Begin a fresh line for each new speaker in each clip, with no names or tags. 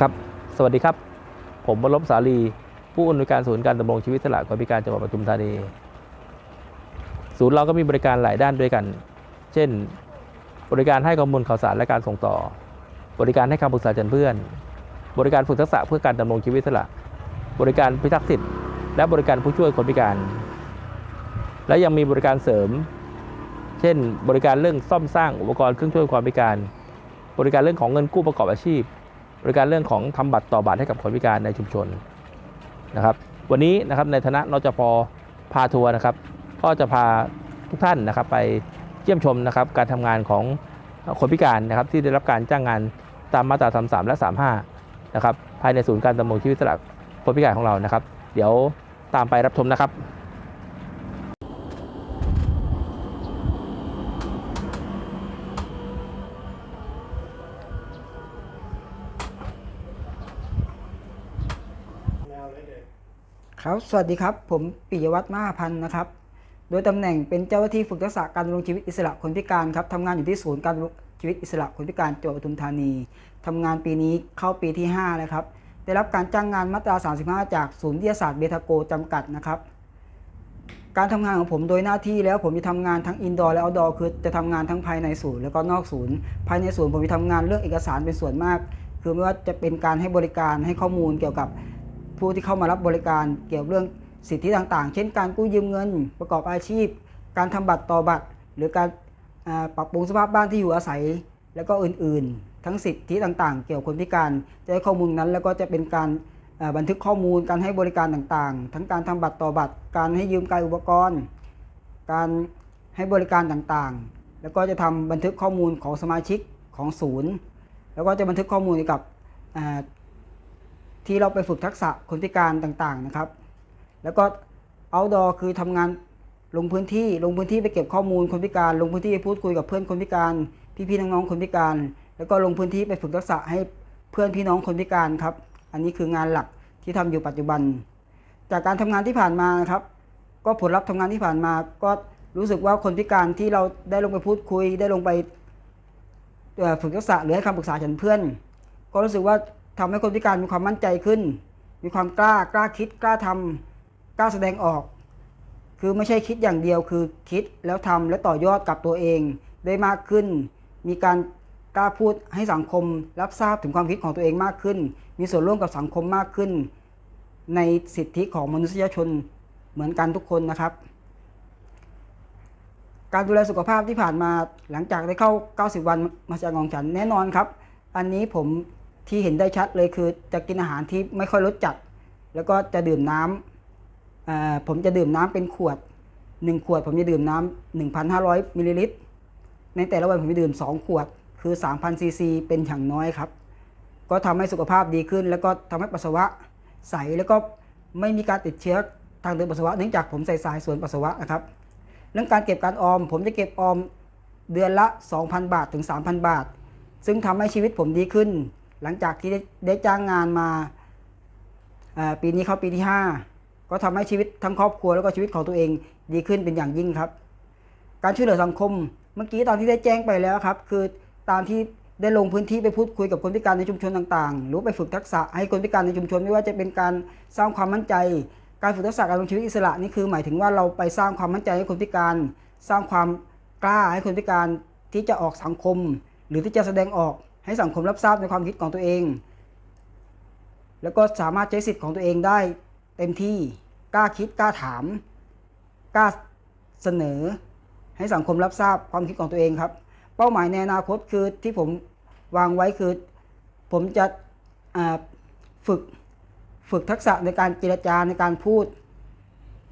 ครับ สวัสดีครับ ผมวรลบสาลี ผู้อำนวยการศูนย์การดำรงชีวิตสละคนพิการจังหวัดปทุมธานี ศูนย์เราก็มีบริการหลายด้านด้วยกัน เช่น บริการให้ข้อมูลข่าวสารและการส่งต่อ บริการให้คำปรึกษาแก่เพื่อน บริการฝึกทักษะเพื่อการดำรงชีวิตสละ บริการพิทักษ์สิทธิ์และบริการผู้ช่วยคนพิการ และยังมีบริการเสริม เช่น บริการเรื่องซ่อมสร้างอุปกรณ์เครื่องช่วยความพิการ บริการเรื่องของเงินกู้ประกอบอาชีพ บริการเรื่องของทำบัตรต่อบัตรให้กับคนพิการในชุมชนนะครับ วันนี้นะครับในฐานะนจพพาทัวร์นะครับ ก็จะพาทุกท่านนะครับ ไปเยี่ยมชมนะครับ การทำงานของคนพิการนะครับ ที่ได้รับการจ้างงานตามมาตรา 33 และ 35 นะครับ ภายในศูนย์การดำรงชีวิตสลักคนพิการของเรานะครับ เดี๋ยวตามไปรับชมนะครับ
ครับสวัสดีครับ ผมปิยวัฒน์มหาพันธ์นะครับ โดยตำแหน่งเป็นเจ้าหน้าที่ฝึกทักษะการดำรงชีวิตอิสระคนพิการครับทำงานอยู่ที่ศูนย์การดำรงชีวิตอิสระคนพิการจังหวัดปทุมธานีทำงานปีนี้เข้าปีที่5แล้วครับ ได้รับการจ้างงานมาตรา 35 จากศูนย์วิทยาศาสตร์เบทาโกจำกัดนะครับ การทำงานของผมโดยหน้าที่แล้วผมจะทำงานทั้งอินดอร์และเอาดอร์คือจะทำงานทั้งภายในศูนย์แล้วก็นอกศูนย์ ภายในศูนย์ผมจะทำงานเรื่องเอกสารเป็นส่วนมาก คือไม่ว่าจะเป็นการให้บริการให้ข้อมูลเกี่ยวกับ ผู้ที่เข้ามารับบริการเกี่ยวกับเรื่องสิทธิต่างๆ เช่นการกู้ยืมเงิน ประกอบอาชีพ การทำบัตรต่อบัตร หรือการปรับปรุงสภาพบ้านที่อยู่อาศัย แล้วก็อื่นๆ ทั้งสิทธิต่างๆ เกี่ยวกับคนพิการ จะให้ข้อมูลนั้น แล้วก็จะเป็นการบันทึกข้อมูลการให้บริการต่างๆ ทั้งการทำบัตรต่อบัตร การให้ยืมการอุปกรณ์ การให้บริการต่างๆ แล้วก็จะทำบันทึกข้อมูลของสมาชิกของศูนย์ แล้วก็จะบันทึกข้อมูลเกี่ยวกับ ที่เราไปฝึกทักษะคนพิการต่างๆนะครับ แล้วก็ outdoor คือทำงานลงพื้นที่ลงพื้นที่ไปเก็บข้อมูลคนพิการ ลงพื้นที่ไปพูดคุยกับเพื่อนคนพิการ พี่ๆน้องๆคนพิการ แล้วก็ลงพื้นที่ไปฝึกทักษะให้เพื่อนพี่น้องคนพิการครับ อันนี้คืองานหลักที่ทำอยู่ปัจจุบัน จากการทำงานที่ผ่านมานะครับ ก็ผลลัพธ์ทำงานที่ผ่านมา ก็รู้สึกว่าคนพิการที่เราได้ลงไปพูดคุย ได้ลงไปฝึกทักษะหรือให้คำปรึกษาฉันเพื่อน ก็รู้สึกว่า ทำให้คนพิการมีความมั่นใจขึ้น มีความกล้ากล้าคิดกล้าทำกล้าแสดงออก คือไม่ใช่คิดอย่างเดียวคือคิดแล้วทำและต่อยอดกับตัวเอง ได้มากขึ้น มีการกล้าพูดให้สังคม รับทราบถึงความคิดของตัวเองมากขึ้น มีส่วนร่วมกับสังคมมากขึ้น ในสิทธิของมนุษยชนเหมือนกันทุกคนนะครับ การดูแลสุขภาพที่ผ่านมาหลังจากได้เข้า 90 วันมาจากของฉันแน่นอนครับ อันนี้ผม ที่เห็นได้ชัดเลยคือจะกินอาหารที่ไม่ค่อยรสจัด แล้วก็จะดื่มน้ำอ่าผมจะดื่มน้ำเป็นขวด 1 ขวด ผมจะดื่มน้ำ1,500มิลลิลิตรในแต่ละวันผมจะดื่ม 2 ขวด คือ 3,000ซีซีเป็นอย่างน้อยครับ ก็ทำให้สุขภาพดีขึ้น แล้วก็ทำให้ปัสสาวะใสแล้วก็ไม่มีการติดเชื้อทางเดินปัสสาวะเนื่องจากผมใส่สายส่วนปัสสาวะนะครับ เรื่องการเก็บการออม ผมจะเก็บออมเดือนละ 2,000 บาทถึง 3,000 บาท ซึ่งทำให้ชีวิตผมดีขึ้น หลังจากที่ได้ไดจ้างงานมาปีนี้เข้าปีที่ 5 ก็ทำให้ชีวิตทั้งครอบครัวแล้วก็ชีวิตของตัวเองดีขึ้นเป็นอย่างยิ่งครับ การช่วยเหลือสังคม เมื่อกี้ตอนที่ได้แจ้งไปแล้วครับ คือตามที่ได้ลงพื้นที่ไปพูดคุยกับคนพิการในชุมชนต่างๆ หรือไปฝึกทักษะให้คนพิการในชุมชนไม่ว่าจะเป็นการสร้างความมั่นใจ การฝึกทักษะการดำรงชีวิตอิสระนี่คือหมายถึงว่าเราไปสร้างความมั่นใจให้คนพิการ สร้างความกล้าให้คนพิการที่จะออกสังคม หรือที่จะแสดงออก ให้สังคมรับทราบในความคิดของตัวเอง แล้วก็สามารถใช้สิทธิ์ของตัวเองได้เต็มที่กล้าคิดกล้าถามกล้าเสนอ ให้สังคมรับทราบความคิดของตัวเองครับ เป้าหมายในอนาคตคือที่ผมวางไว้คือ ผมจะฝึกฝึกทักษะในการเจรจาในการพูด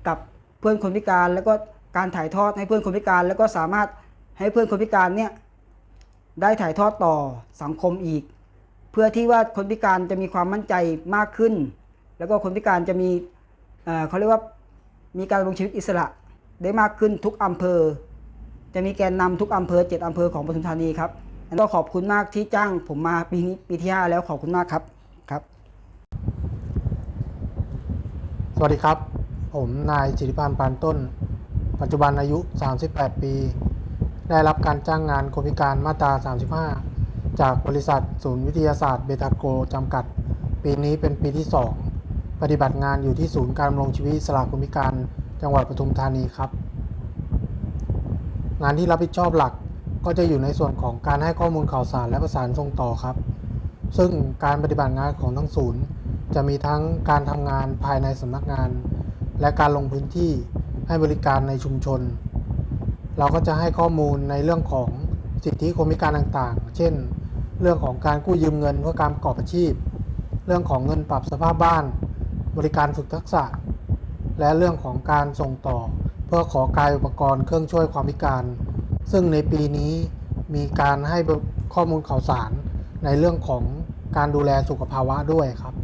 กับเพื่อนคนพิการ แล้วก็การถ่ายทอดให้เพื่อนคนพิการ แล้วก็สามารถให้เพื่อนคนพิการเนี่ย ได้ถ่ายทอดต่อสังคมอีก เพื่อที่ว่าคนพิการจะมีความมั่นใจมากขึ้น แล้วก็คนพิการจะมีเขาเรียกว่ามีการดำรงชีวิตอิสระได้มากขึ้นทุกอำเภอ จะมีแกนนำทุกอำเภอเจ็ดอำเภอของปทุมธานีครับแล้วก็ขอบคุณมากที่จ้างผมมาปีนี้ปีที่ห้าแล้วขอบคุณมากครับครับ
สวัสดีครับ ผมนายจิริพันธ์ปานต้น ปัจจุบันอายุ 38 ปี ได้รับการจ้างงานคนพิการมาตรา 35 จากบริษัทศูนย์วิทยาศาสตร์เบตาโกจำกัด ปีนี้เป็นปีที่ 2 ปฏิบัติงานอยู่ที่ศูนย์การดำรงชีวิตอิสระคนพิการ จังหวัดปทุมธานีครับ งานที่รับผิดชอบหลักก็จะอยู่ในส่วนของการให้ข้อมูลข่าวสารและประสานส่งต่อครับ ซึ่งการปฏิบัติงานของทั้งศูนย์ จะมีทั้งการทำงานภายในสำนักงาน และการลงพื้นที่ให้บริการในชุมชน เราก็จะให้ข้อมูลในเรื่องของสิทธิคนพิการต่างๆ เช่น เรื่องของการกู้ยืมเงินเพื่อการประกอบอาชีพ เรื่องของเงินปรับสภาพบ้าน บริการฝึกทักษะ และเรื่องของการส่งต่อ เพื่อขอกายอุปกรณ์เครื่องช่วยความพิการ ซึ่งในปีนี้มีการให้ข้อมูลข่าวสารในเรื่องของการดูแลสุขภาวะด้วยครับ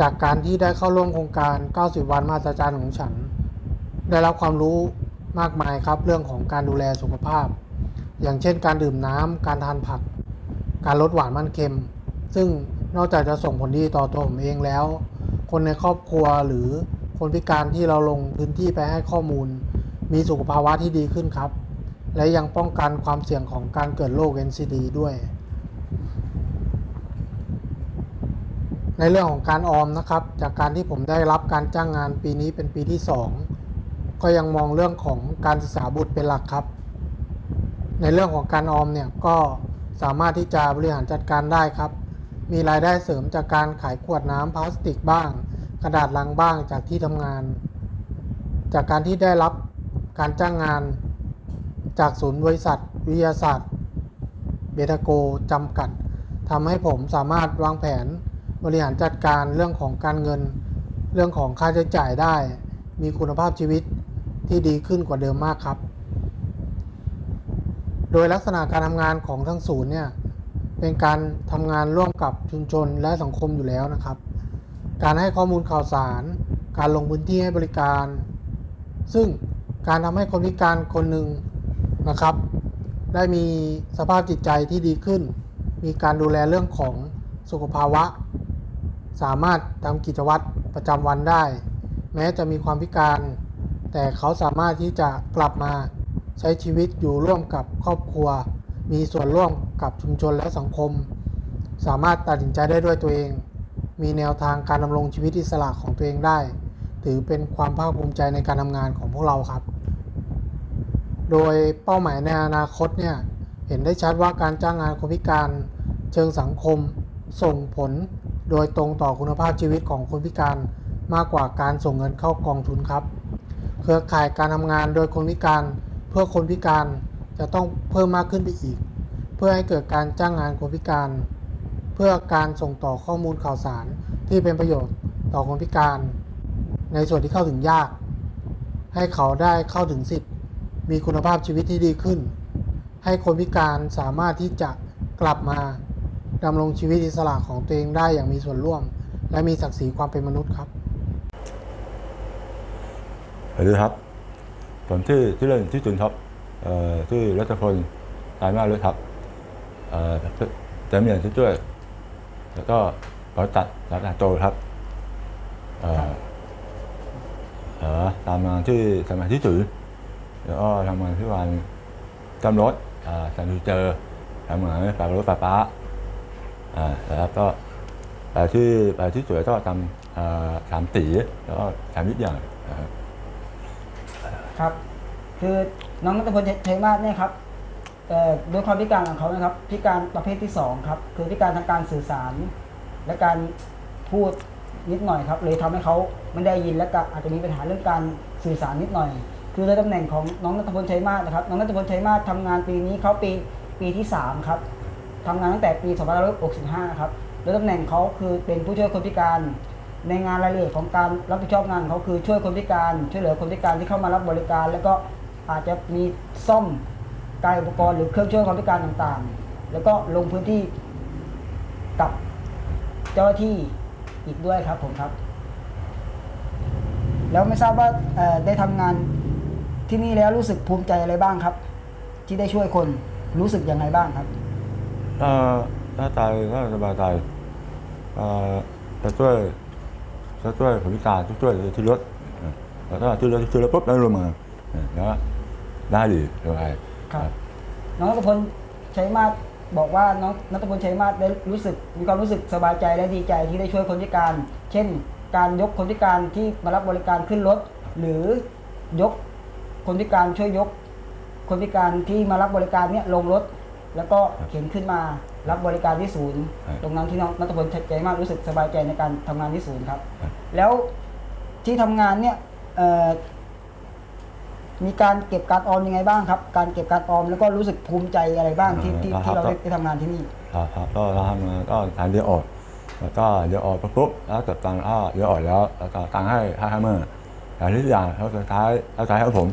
จากการที่ได้เข้าร่วมโครงการ 90 วันมาตรจารย์ของฉัน ได้รับความรู้ มากมายครับ เรื่องของการดูแลสุขภาพ อย่างเช่นการดื่มน้ำการทานผัก การลดหวานมันเค็ม ซึ่งนอกจากจะส่งผลดีต่อตัวผมเองแล้ว คนในครอบครัวหรือคนพิการที่เราลงพื้นที่ไปให้ข้อมูล มีสุขภาวะที่ดีขึ้นครับ และยังป้องกันความเสี่ยงของการเกิดโรค NCD ด้วย ในเรื่องของการออมนะครับ จากการที่ผมได้รับการจ้างงานปีนี้เป็นปีที่ 2 ก็ยังมองเรื่องของการศึกษาบุตรเป็นหลักครับ ในเรื่องของการออมเนี่ยก็สามารถที่จะบริหารจัดการได้ครับ มีรายได้เสริมจากการขายขวดน้ำพลาสติกบ้าง กระดาษลังบ้างจากที่ทำงาน จากการที่ได้รับการจ้างงาน จากศูนย์บริษัท วิทยาศาสตร์ เบตาโกจำกัดทำให้ผมสามารถวางแผนบริหารจัดการเรื่องของการเงิน เรื่องของค่าใช้จ่ายได้ มีคุณภาพชีวิต ที่ดีขึ้นกว่าเดิมมากครับ โดยลักษณะการทำงานของทั้งศูนย์เนี่ยเป็นการทำงานร่วมกับชุมชนและสังคมอยู่แล้วนะครับ การให้ข้อมูลข่าวสาร การลงพื้นที่ให้บริการ ซึ่งการทำให้คนพิการคนหนึ่งนะครับ ได้มีสภาพจิตใจที่ดีขึ้น มีการดูแลเรื่องของสุขภาวะ สามารถทำกิจวัตรประจำวันได้ แม้จะมีความพิการ แต่เขาสามารถที่จะกลับมาใช้ชีวิตอยู่ร่วมกับครอบครัว มีส่วนร่วมกับชุมชนและสังคม สามารถตัดสินใจได้ด้วยตัวเอง มีแนวทางการดำรงชีวิตอิสระของตัวเองได้ ถือเป็นความภาคภูมิใจในการทำงานของพวกเราครับ โดยเป้าหมายในอนาคตเนี่ยเห็นได้ชัดว่าการจ้างงานคนพิการเชิงสังคม ส่งผลโดยตรงต่อคุณภาพชีวิตของคนพิการมากกว่าการส่งเงินเข้ากองทุนครับ รือข่ายการทำงานโดยคนพิการเพื่อคนพิการจะต้องเพิ่มมากขึ้นไปอีก เพื่อให้เกิดการจ้างงานคนพิการ เพื่อการส่งต่อข้อมูลข่าวสารที่เป็นประโยชน์ต่อคนพิการ ในส่วนที่เข้าถึงยาก ให้เขาได้เข้าถึงสิทธิ์ มีคุณภาพชีวิตที่ดีขึ้น ให้คนพิการสามารถที่จะกลับมาดำรงชีวิตอิสระของตัวเองได้อย่างมีส่วนร่วม และมีศักดิ์ศรีความเป็นมนุษย์ครับ
สวัสดีครับ ผมชื่อชื่อเล่นชื่อจุนครับเอ่อชื่อรัตพลตายมากเลยครับเอ่อแต่เมียนชื่อช่วยแล้วก็ขอตัดรัตนาโตครับเอ่อเอ่อตามมาที่ทำงานที่สื่อแล้วก็ทำงานที่วันจำรถอ่าสันติเจอทำงานฝากรถไฟฟ้าอ่าแล้วก็ไปที่ไปที่สวยก็ทำสามตีแล้วก็สามนิดอย่างนะครับ
ครับ คือน้องนัทพลชัยมาศเนี่ยครับเอ่อด้วยความพิการของเขานะครับ พิการประเภทที่สองครับ คือพิการทางการสื่อสาร และการพูดนิดหน่อยครับเลยทำให้เขาไม่ได้ยินและก็อาจจะมีปัญหาเรื่องการสื่อสารนิดหน่อย คือในตำแหน่งของน้องนัทพลชัยมาศนะครับ น้องนัทพลชัยมาศทำงานปีนี้เขาปีปีที่สามครับทำงานตั้งแต่ปี2565 ครับ โดยตำแหน่งเขาคือเป็นผู้ช่วยคนพิการ ในงานรายละเอียดของการรับผิดชอบงานเขาคือช่วยคนพิการช่วยเหลือคนพิการที่เข้ามารับบริการ แล้วก็อาจจะมีซ่อมกายอุปกรณ์หรือเครื่องช่วยคนพิการต่างๆ แล้วก็ลงพื้นที่กับเจ้าหน้าที่อีกด้วยครับผมครับ แล้วไม่ทราบว่าได้ทำงานที่นี่แล้วรู้สึกภูมิใจอะไรบ้างครับ ที่ได้ช่วยคนรู้สึกยังไงบ้างครับ
ถ้าถ้าตายก็สบายใจเออจะช่วย ช่วยผู้พิการช่วยที่รถเออแล้วก็ที่รถที่รถปุ๊บแล้วลงมาเออแล้วได้ดีสบาย
ครับน้องรัตพลใช้มาสบอกว่าน้องนัทพลชัยมาศได้รู้สึกมีความรู้สึกสบายใจและดีใจที่ได้ช่วยคนพิการ เช่น การยกคนพิการที่มารับบริการขึ้นรถ หรือยกคนพิการช่วยยก คนพิการที่มารับบริการเนี่ยลงรถ แล้วก็เข็นขึ้นมารับบริการที่ศูนย์
ครับ
ตรงนั้นที่น้องนัทพลชัยมาศรู้สึกสบายใจในการทำงานที่ศูนย์ครับ
ครับ
แล้วที่ทำงานเนี่ยเอ่อมีการเก็บการออมยังไงบ้างครับ การเก็บการออมแล้วก็รู้สึกภูมิใจอะไรบ้างที่ที่ที่เราได้ได้ทำงานที่นี่
ครับครับก็เราทำงานก็ทานเดียวออกแล้วก็เดียวออกปุ๊บแล้วเก็บตังค์ก็เดียวออกแล้วแล้วก็ตังค์ให้ให้ให้เมื่อแต่ที่อย่างแล้วสุดท้ายแล้วสุดท้ายให้ผม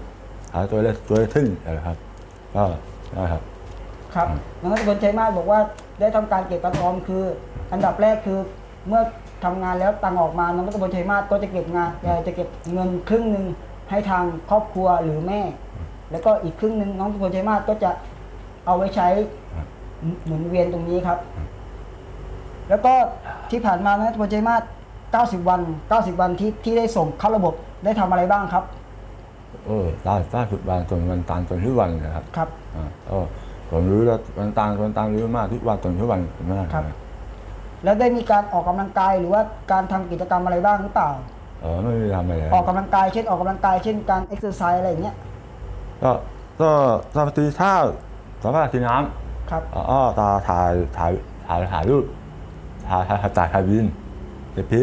หาตัวเลขตัวเลขทึ่งนะครับ ก็นะครับ
ครับน้องนัทพลชัยมาศบอกว่าได้ทำการเก็บการออมคือ อันดับแรกคือเมื่อทำงานแล้วตังค์ออกมาน้องนัทพลชัยมาศก็จะเก็บงานเอ่อจะเก็บเงินครึ่งหนึ่งให้ทางครอบครัวหรือแม่ แล้วก็อีกครึ่งหนึ่งน้องนัทพลชัยมาศก็จะเอาไว้ใช้
ครับ
หมุนเวียนตรงนี้ครับ แล้วก็ที่ผ่านมาน้องนัทพลชัยมาศ90 วัน 90 วันที่ที่ได้ส่งเข้าระบบได้ทำอะไรบ้างครับ
เออตาตาสุดวันจนวันตางจนทุกวันนะครับ
ครับ
อ่าก็ ผมรู้แล้ววันตางวันตางรู้มากทุกวันจนทุกวันมาก
ครับ แล้วได้มีการออกกำลังกายหรือว่าการทำกิจกรรมอะไรบ้างหรือเปล่า
เออไม่มีทำอะไรเลย
ออกกำลังกายเช่นออกกำลังกายเช่นการเอ็กซ์ไซส์อะไรอย่างเงี้ย
ก็ก็ตอนตีข้าวสามารถกินน้
ครับำ
อ๋อตาถ่ายถ่ายถ่ายถ่ายรูปถ่ายถ่ายถ่ายถ่ายวินเดพี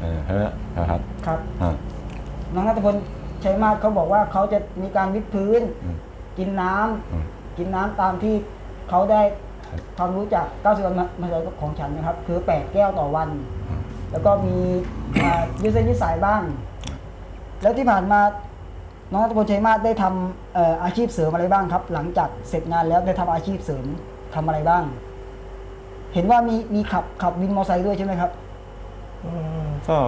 เออใช่ไหมนะครับ
ครับ
อ่า
น้องนัทพลชัยมาศเขาบอกว่าเขาจะมีการวิดพื้น
อืม
กินน้ำ
อืม
กินน้ำตามที่เขาได้
ครับ
ความรู้จาก90วันมาจากของฉันนะครับ คือ 8 แก้วต่อวันแล้วก็มีอ่ายืดเส้นยืดสายบ้าง แล้วที่ผ่านมาน้องนัทพลชัยมาศได้ทำเอ่ออาชีพเสริมอะไรบ้างครับ หลังจากเสร็จงานแล้วได้ทำอาชีพเสริมทำอะไรบ้าง เห็นว่ามีมีขับขับวินมอเตอร์ไซค์ด้วยใช่ไหมครับ
ก็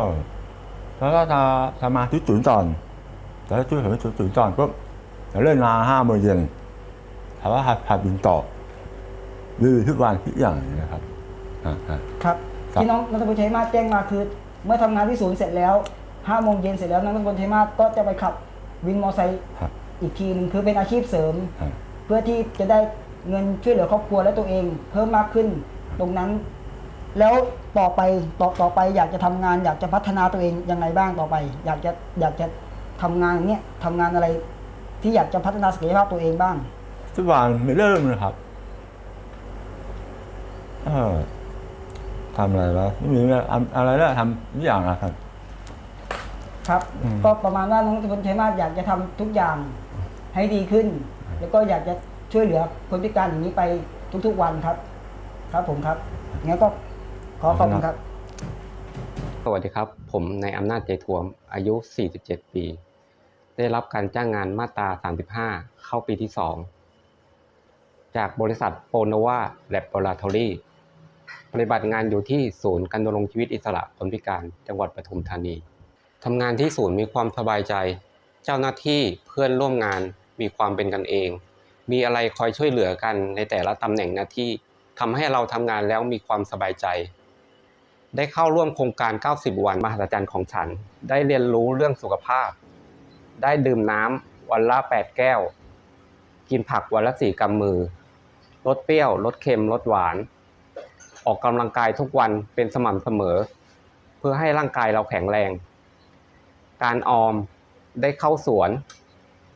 แล้วก็ทาทำมาที่จุนจอนแล้วช่วยผมที่จุนจอนปุ๊บเล่นมาห้าโมงเย็น ถามว่าหัดหัดบินต่อดื้อทุกวันทุกอย่างนะครับอ่าอ่า
ครับ
ครับ
ที่น้องนัทพลชัยมาศแจ้งมาคือ เมื่อทำงานที่ศูนย์เสร็จแล้วห้าโมงเย็นเสร็จแล้วน้องนัทพลชัยมาศก็จะไปขับวินมอเตอร์ไซค์
ครับ
อีกทีหนึงคือเป็นอาชีพเสริม
ครับ
เพื่อที่จะได้เงินช่วยเหลือครอบครัวและตัวเอง เพิ่มมากขึ้นตรงนั้น แล้วต่อไปต่อต่อไปอยากจะทำงาน อยากจะพัฒนาตัวเองยังไงบ้างต่อไป อยากจะอยากจะทำงานอย่างเนี้ยทำงานอะไรที่อยากจะพัฒนาศักยภาพตัวเองบ้าง
ทุกวันไม่เริ่มเลยครับเออทำอะไรวะไม่มีอะไรแล้วทำทุกอย่างนะครับ
ครับ
อืม
ก็ประมาณว่าน้องนัทพลชัยมาศอยากจะทำทุกอย่างให้ดีขึ้น แล้วก็อยากจะช่วยเหลือคนพิการอย่างนี้ไปทุกๆวันครับ ครับผมครับงั้นก็ขอขอบคุณครับ
สวัสดีครับ ผมนายอำนาจใจทวม อายุ 47 ปี ได้รับการจ้างงานมาตรา 35 เข้าปีที่ 2 จากบริษัทโปโนวาแลบ o r a t o r y ปฏิบัติงานอยู่ที่ศูนย์การดำรงชีวิตอิสระคนพิการจังหวัดปทุมธานีทำงานที่ศูนย์มีความสบายใจ เจ้าหน้าที่เพื่อนร่วมงานมีความเป็นกันเอง มีอะไรคอยช่วยเหลือกันในแต่ละตำแหน่งหน้าที่ทำให้เราทำงานแล้วมีความสบายใจ ได้เข้าร่วมโครงการ 90 วันมหัศจรรย์ของฉัน ได้เรียนรู้เรื่องสุขภาพ ได้ดื่มน้ำวันละ 8 แก้ว กินผักวันละ 4กำมือ ลดเปรี้ยว ลดเค็ม ลดหวาน ออกกำลังกายทุกวันเป็นสม่ำเสมอ เพื่อให้ร่างกายเราแข็งแรง การออมได้เข้าสวน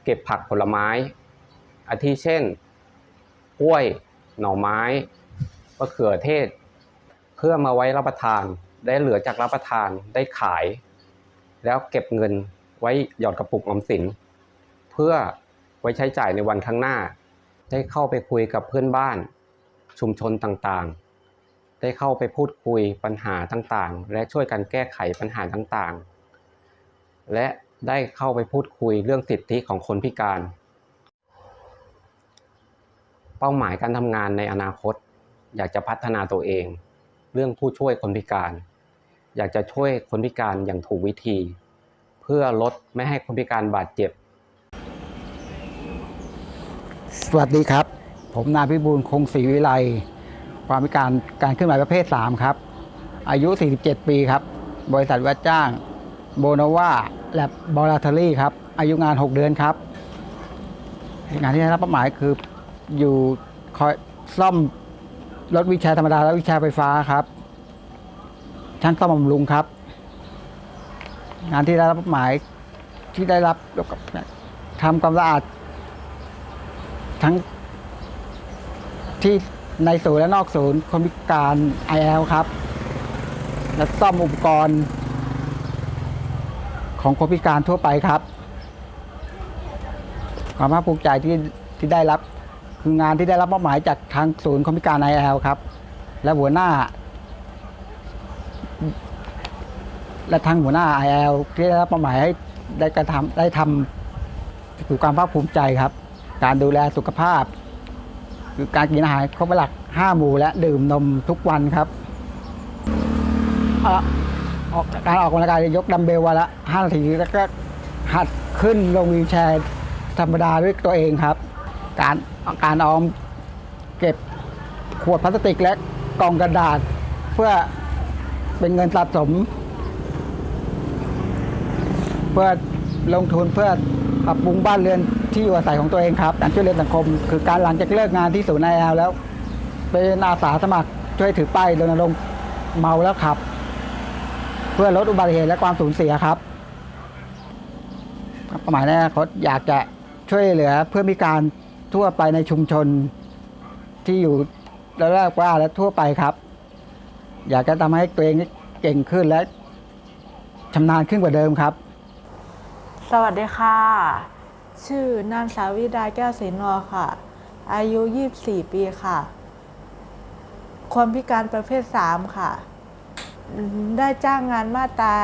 เก็บผักผลไม้ อาทิเช่น กล้วย หน่อไม้มะเขือเทศ เพื่อมาไว้รับประทานได้เหลือจากรับประทานได้ขาย แล้วเก็บเงินไว้หยอดกระปุกออมสิน เพื่อไว้ใช้จ่ายในวันข้างหน้า ได้เข้าไปคุยกับเพื่อนบ้าน ชุมชนต่างๆ ได้เข้าไปพูดคุยปัญหาต่างๆ และช่วยกันแก้ไขปัญหาต่างๆ และได้เข้าไปพูดคุยเรื่องสิทธิของคนพิการ เป้าหมายการทำงานในอนาคต อยากจะพัฒนาตัวเอง เรื่องผู้ช่วยคนพิการ อยากจะช่วยคนพิการอย่างถูกวิธี เพื่อลดไม่ให้คนพิการบาดเจ็บ
สวัสดีครับ ผมนายพิบูลคงศรีวิไลความพิการการเคลื่อนไหวประเภท 3 ครับ อายุ 47 ปีครับ บริษัทว่าจ้างโบนาวาแลบบอลาทอรี่ครับ อายุงาน 6 เดือนครับ งานที่ได้รับเป้าหมายคืออยู่คอยซ่อมรถวิชาธรรมดาและวิชาไฟฟ้าครับช่างซ่อมบำรุงครับ งานที่ได้รับมอบหมายที่ได้รับเกี่ยวกับทำความสะอาด ทั้งที่ในศูนย์และนอกศูนย์คนพิการ IL ครับ และซ่อมอุปกรณ์ ของคนพิการทั่วไปครับ ความภาคภูมิใจที่ที่ได้รับคืองานที่ได้รับมอบหมายจากทางศูนย์คนพิการ IL ครับ และหัวหน้า และทางหัวหน้า IL ที่ได้รับมอบหมายให้ได้กระทำได้ทำคือความภาคภูมิใจครับ การดูแลสุขภาพ คือการกินอาหารครบหลักห้าหมู่และดื่มนมทุกวันครับออออกการออกกำลังกายยกดัมเบลวันละห้านาทีแล้วก็หัดขึ้นลงวีลแชร์ธรรมดาด้วยตัวเองครับ การการออมเก็บขวดพลาสติกและกล่องกระดาษ เพื่อเป็นเงินสะสม เพื่อลงทุนเพื่อปรับปรุงบ้านเรือน ที่อยู่อาศัยของตัวเองครับการช่วยเหลือสังคม คือการหลังจากเลิกงานที่ศูนย์ไอแอลแล้ว เป็นอาสาสมัครช่วยถือป้ายรณรงค์เมาแล้วขับ เพื่อลดอุบัติเหตุและความสูญเสียครับเป้าหมายในอนาคตอยากจะช่วยเหลือเพื่อนพิการทั่วไปในชุมชนที่อยู่ระแวกว่าและทั่วไปครับ อยากจะทำให้ตัวเองเก่งขึ้นและชำนาญขึ้นกว่าเดิมครับ
สวัสดีค่ะ ชื่อนางสาวิดาแก้วศรีนอค่ะ อายุ 24 ปีค่ะคนพิการประเภท 3 ค่ะ ได้จ้างงานมาตรา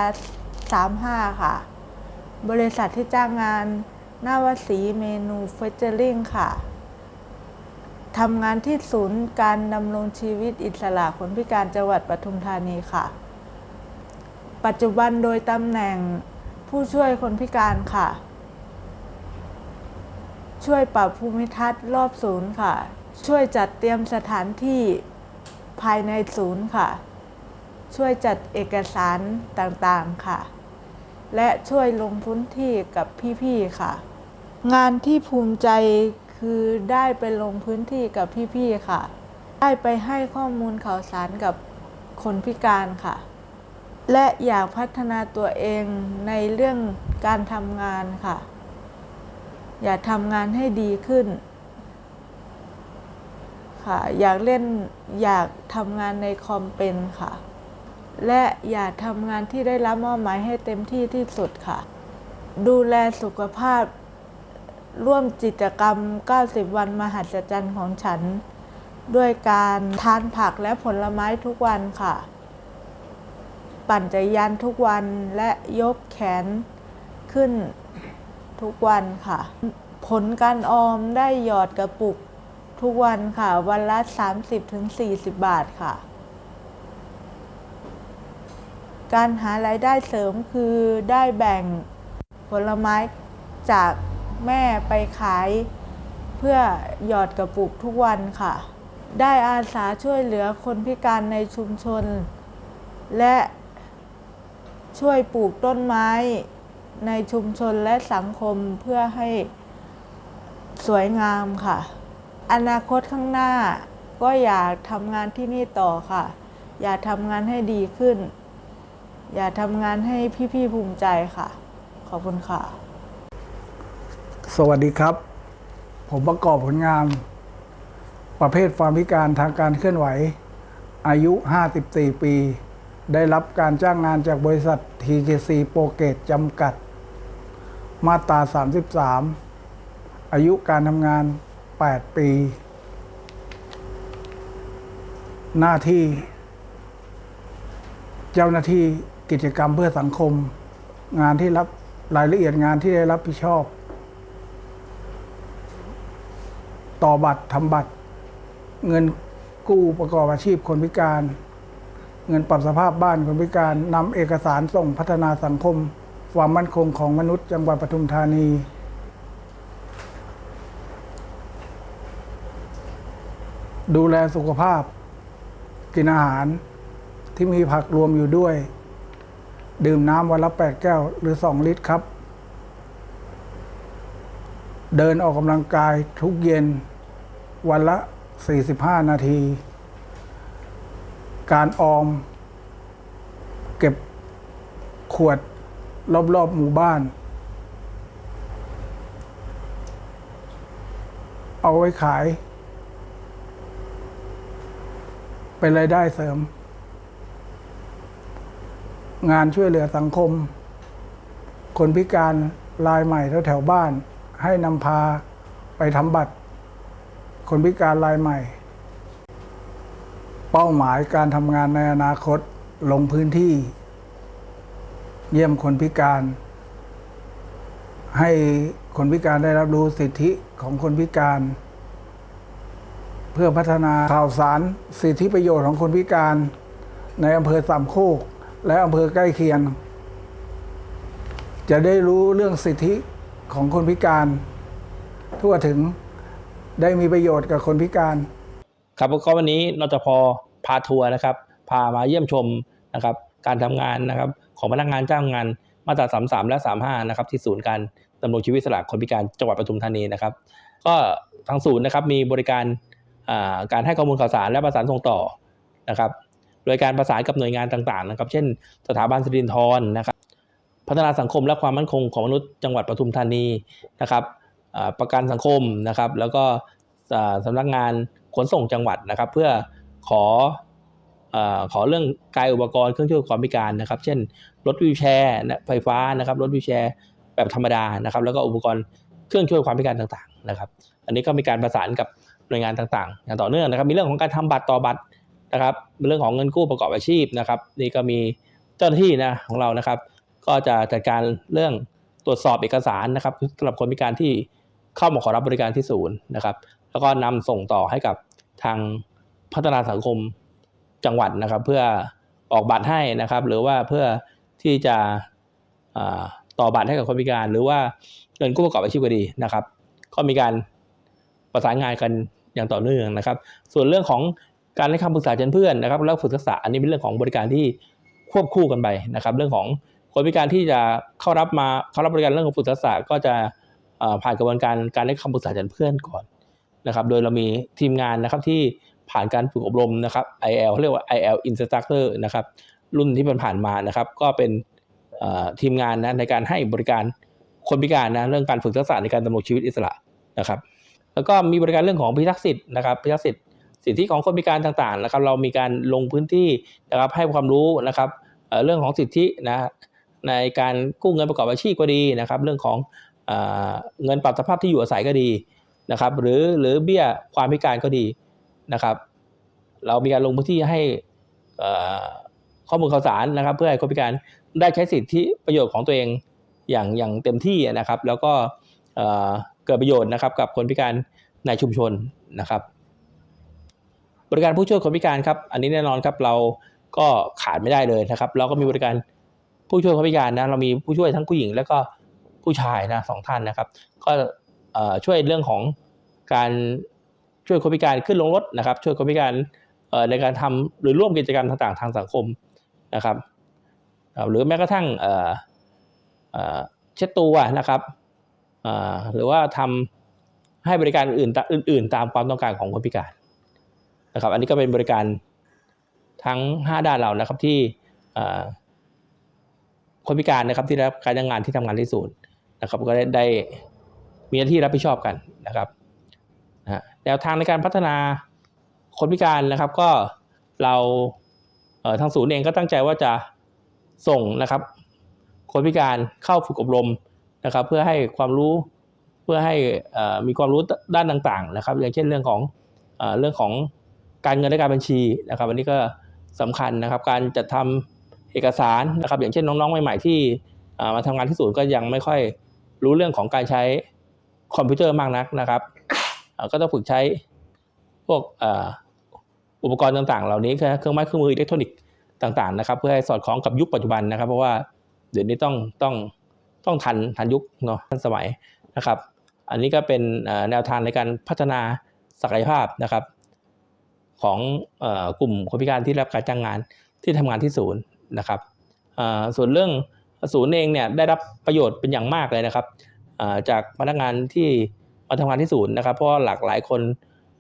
35 ค่ะ บริษัทที่จ้างงานนาวสีเมนูเฟเจอริงค่ะทำงานที่ศูนย์การดำรงชีวิตอิสระคนพิการจังหวัดปทุมธานีค่ะ ปัจจุบันโดยตำแหน่งผู้ช่วยคนพิการค่ะ ช่วยปรับภูมิทัศน์รอบศูนย์ค่ะ ช่วยจัดเตรียมสถานที่ภายในศูนย์ค่ะ ช่วยจัดเอกสารต่างๆค่ะ และช่วยลงพื้นที่กับพี่ๆค่ะ งานที่ภูมิใจคือได้ไปลงพื้นที่กับพี่ๆค่ะ ได้ไปให้ข้อมูลข่าวสารกับคนพิการค่ะ และอยากพัฒนาตัวเองในเรื่องการทำงานค่ะ อยากทำงานให้ดีขึ้น ค่ะ อยากเล่นอยากทำงานในคอมเป็นค่ะ และอยากทำงานที่ได้รับมอบหมายให้เต็มที่ที่สุดค่ะ ดูแลสุขภาพร่วมกิจกรรม 90 วันมหัศจรรย์ของฉัน ด้วยการทานผักและผลไม้ทุกวันค่ะ ปั่นจักรยานทุกวันและยกแขนขึ้น ทุกวันค่ะ ผลการออมได้หยอดกระปุกทุกวันค่ะ วันละ 30-40 บาทค่ะ การหารายได้เสริมคือได้แบ่งผลไม้จากแม่ไปขายเพื่อหยอดกระปุกทุกวันค่ะ ได้อาสาช่วยเหลือคนพิการในชุมชน และช่วยปลูกต้นไม้ ในชุมชนและสังคมเพื่อให้สวยงามค่ะ อนาคตข้างหน้าก็อยากทำงานที่นี่ต่อค่ะ อยากทำงานให้ดีขึ้น อยากทำงานให้พี่ๆภูมิใจค่ะ ขอบคุณค่ะ
สวัสดีครับ ผมประกอบผลงาน ประเภทความพิการทางการเคลื่อนไหว อายุ 54 ปี ได้รับการจ้างงานจากบริษัท TKC โปรเกตจำกัด มาตรา 33 อายุการทำงาน 8 ปี หน้าที่ เจ้าหน้าที่กิจกรรมเพื่อสังคม งานที่รับรายละเอียดงานที่ได้รับผิดชอบ ต่อบัตรทำบัตร เงินกู้ประกอบอาชีพคนพิการ เงินปรับสภาพบ้านคนพิการนำเอกสารส่งพัฒนาสังคม ความมั่นคงของมนุษย์จังหวัดปทุมธานีดูแลสุขภาพ กินอาหารที่มีผักรวมอยู่ด้วย ดื่มน้ำวันละ 8 แก้วหรือ 2 ลิตรครับ เดินออกกำลังกายทุกเย็น วันละ 45 นาที การออม เก็บขวด รอบๆหมู่บ้าน เอาไว้ขาย เป็นรายได้เสริม งานช่วยเหลือสังคม คนพิการรายใหม่แถวๆบ้าน ให้นำพาไปทำบัตร คนพิการรายใหม่ เป้าหมายการทำงานในอนาคตลงพื้นที่ เยี่ยมคนพิการ ให้คนพิการได้รับรู้สิทธิของคนพิการ เพื่อพัฒนาข่าวสารสิทธิประโยชน์ของคนพิการ ในอำเภอสามโคก และอำเภอใกล้เคียง จะได้รู้เรื่องสิทธิของคนพิการ ทั่วถึงได้มีประโยชน์กับคนพิการ
ครับก็วันนี้นจพพาทัวร์นะครับ พามาเยี่ยมชมนะครับ การทำงานนะครับ ของพนักงานจ้างงานมาตรา 33 และ 35 นะครับที่ศูนย์การดำรงชีวิตสละคนพิการจังหวัดปทุมธานีนะครับ ก็ทางศูนย์นะครับมีบริการการให้ข้อมูลข่าวสารและประสานส่งต่อนะครับโดยการประสานกับหน่วยงานต่างๆนะครับ เช่น สถาบันสิรินทรนะครับ พัฒนาสังคมและความมั่นคงของมนุษย์จังหวัดปทุมธานีนะครับประกันสังคมนะครับ แล้วก็สำนักงานขนส่งจังหวัดนะครับ เพื่อขอ ขอเรื่องกายอุปกรณ์เครื่องช่วยความพิการนะครับ เช่นรถวีลแชร์ไฟฟ้านะครับรถวีลแชร์แบบธรรมดานะครับ แล้วก็อุปกรณ์เครื่องช่วยความพิการต่างๆนะครับ อันนี้ก็มีการประสานกับหน่วยงานต่างๆ อย่างต่อเนื่องนะครับ มีเรื่องของการทำบัตรต่อบัตรนะครับ เรื่องของเงินกู้ประกอบอาชีพนะครับ นี่ก็มีเจ้าหน้าที่นะของเรานะครับ ก็จะจัดการเรื่องตรวจสอบเอกสารนะครับสำหรับคนพิการที่เข้ามาขอรับบริการที่ศูนย์นะครับ แล้วก็นำส่งต่อให้กับทางพัฒนาสังคม จังหวัดนะครับ เพื่อออกบัตรให้นะครับ หรือว่าเพื่อที่จะต่อบัตรให้กับคนพิการ หรือว่าเงินกู้ประกอบอาชีพก็ดีนะครับ ก็มีการประสานงานกันอย่างต่อเนื่องนะครับ ส่วนเรื่องของการให้คำปรึกษาเชิญเพื่อนนะครับแล้วฝึกทักษะอันนี้เป็นเรื่องของบริการที่ควบคู่กันไปนะครับ เรื่องของคนพิการที่จะเข้ารับมาเข้ารับบริการเรื่องของฝึกทักษะก็จะผ่านกระบวนการการให้คำปรึกษาเชิญเพื่อนก่อนนะครับ โดยเรามีทีมงานนะครับที่ ผ่านการฝึกอบรมนะครับ IL เขาเรียกว่า IL Instructor นะครับ รุ่นที่มันผ่านมานะครับ ก็เป็นทีมงานนะในการให้บริการคนพิการนะเรื่องการฝึกทักษะในการดำรงชีวิตอิสระนะครับ แล้วก็มีบริการเรื่องของพิทักษ์สิทธิ์นะครับพิทักษ์สิทธิ์สิทธิของคนพิการต่างๆนะครับ เรามีการลงพื้นที่นะครับให้ความรู้นะครับเรื่องของสิทธินะในการกู้เงินประกอบอาชีพก็ดีนะครับ เรื่องของเอ่อเงินปรับสภาพที่อยู่อาศัยก็ดีนะครับ หรือหรือเบี้ยความพิการก็ดี นะครับ เรามีการลงพื้นที่ให้ข้อมูลข่าวสารนะครับ เพื่อให้คนพิการได้ใช้สิทธิประโยชน์ของตัวเองอย่างอย่างเต็มที่นะครับ แล้วก็เกิดประโยชน์นะครับ กับคนพิการในชุมชนนะครับ บริการผู้ช่วยคนพิการครับ อันนี้แน่นอนครับเราก็ขาดไม่ได้เลยนะครับ เราก็มีบริการผู้ช่วยคนพิการนะเรามีผู้ช่วยทั้งผู้หญิง แล้วก็ผู้ชายนะสองท่านนะครับ ก็ช่วยเรื่องของการ ช่วยคนพิการขึ้นลงรถนะครับ ช่วยคนพิการในการทำหรือร่วมกิจกรรมต่างๆ ทางสังคมนะครับ หรือแม้กระทั่งเช็ดตัวนะครับหรือว่าทำให้บริการอื่นๆอื่น ๆ ตามความต้องการของคนพิการนะครับ อันนี้ก็เป็นบริการทั้ง 5 ด้านเรานะครับที่คนพิการนะครับที่รับการจ้างงานที่ทำงานที่ศูนย์นะครับ ก็ได้ได้มีหน้าที่รับผิดชอบกันนะครับ แนวทางในการพัฒนาคนพิการนะครับ ก็เราเทางศูนย์เองก็ตั้งใจว่าจะส่งนะครับ คนพิการเข้าฝึกอบรมนะครับ เพื่อให้ความรู้เพื่อให้มีความรู้ด้านต่างๆ นะครับ อย่างเช่นเรื่องของเอเรื่องของการเงินและการบัญชีนะครับอันนี้ก็สำคัญนะครับ การจัดทำเอกสารนะครับ อย่างเช่นน้องๆใหม่ๆที่มาทำงานที่ศูนย์ก็ยังไม่ค่อยรู้เรื่องของการใช้คอมพิวเตอร์มากนักนะครับ ก็ต้องฝึกใช้พวกอุปกรณ์ต่างๆ เหล่านี้คือเครื่องไม้เครื่องมืออิเล็กทรอนิกส์ต่างๆนะครับ เพื่อให้สอดคล้องกับยุคปัจจุบันนะครับ เพราะว่าเดี๋ยวนี้ต้องต้องต้องทันทันยุคเนาะทันสมัยนะครับ อันนี้ก็เป็นแนวทางในการพัฒนาศักยภาพนะครับ ของอกลุ่มคนพิการที่รับการจ้างงานที่ทำงานที่ศูนย์นะครับส่วนเรื่องศูนย์เองเนี่ยได้รับประโยชน์เป็นอย่างมากเลยนะครับจากพนักงานที่ มาทำงานที่ศูนย์นะครับ เพราะหลากหลายคน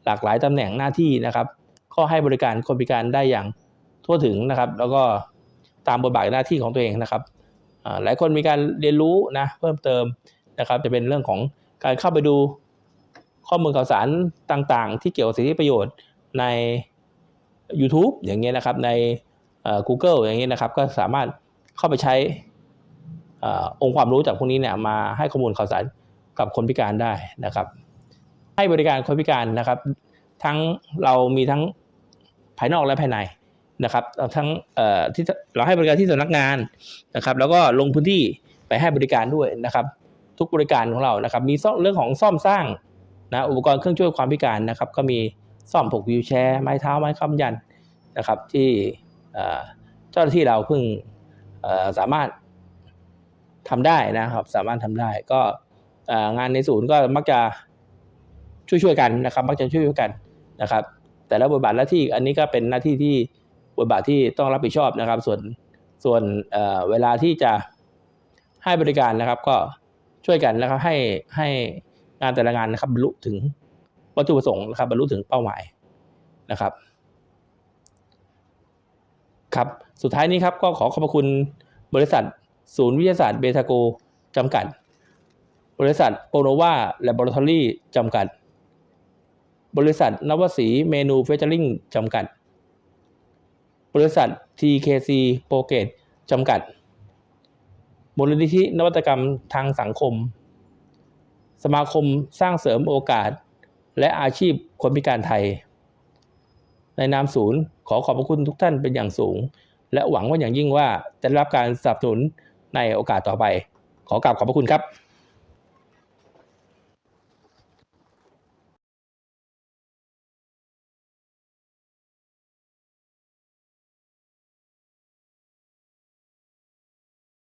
หลากหลายตำแหน่งหน้าที่นะครับ ก็ให้บริการคนพิการได้อย่างทั่วถึงนะครับ แล้วก็ตามบทบาทหน้าที่ของตัวเองนะครับหลายคนมีการเรียนรู้นะเพิ่มเติมนะครับ จะเป็นเรื่องของการเข้าไปดูข้อมูลข่าวสารต่างๆ ที่เกี่ยวกับสิทธิประโยชน์ใน YouTube อย่างเงี้ยนะครับ ใน Google อย่างเงี้ยนะครับ ก็สามารถเข้าไปใช้อองค์ความรู้จากพวกนี้เนี่ยมาให้ข้อมูลข่าวสาร กับคนพิการได้นะครับ ให้บริการคนพิการนะครับ ทั้งเรามีทั้งภายนอกและภายในนะครับ ทั้งเอ่อที่เราให้บริการที่สำนักงานนะครับ แล้วก็ลงพื้นที่ไปให้บริการด้วยนะครับ ทุกบริการของเรานะครับ มีเรื่องของซ่อมสร้างนะอุปกรณ์เครื่องช่วยความพิการนะครับ ก็มีซ่อมพวกวิวแชร์ไม้เท้าไม้ค้ำยันนะครับ ที่เอ่อเจ้าหน้าที่เราเพิ่งเอ่อสามารถทำได้นะครับ สามารถทำได้ก็ งานในศูนย์ก็มักจะช่วยๆกันนะครับ มักจะช่วยๆกันนะครับ แต่ละบทบาทหน้าที่อันนี้ก็เป็นหน้าที่ที่บทบาทที่ต้องรับผิดชอบนะครับ ส่วนส่วนเเวลาที่จะให้บริการนะครับ ก็ช่วยกันนะครับให้ให้งานแต่ละงานนะครับบรรลุถึงวัตถุประสงค์นะครับบรรลุถึงเป้าหมายนะครับ ครับ สุดท้ายนี้ครับก็ขอขอบคุณบริษัท ศูนย์วิทยาศาสตร์เบทาโกจำกัด บริษัทโปโนวาและบอร t ทอรี่จำกัด บริษัทนวสีเมนูเฟเจอริงจำกัด บริษัท TKC โปรเกตจำกัดมูลนิธินวัตกรรมทางสังคม สมาคมสร้างเสริมโอกาส และอาชีพคนพิการไทย ในนามศูนย์ขอขอบพระคุณทุกท่านเป็นอย่างสูง และหวังว่าอย่างยิ่งว่าจะได้รับการสนับสนุนในโอกาสต่อไป ขอกราบขอบพระคุณครับ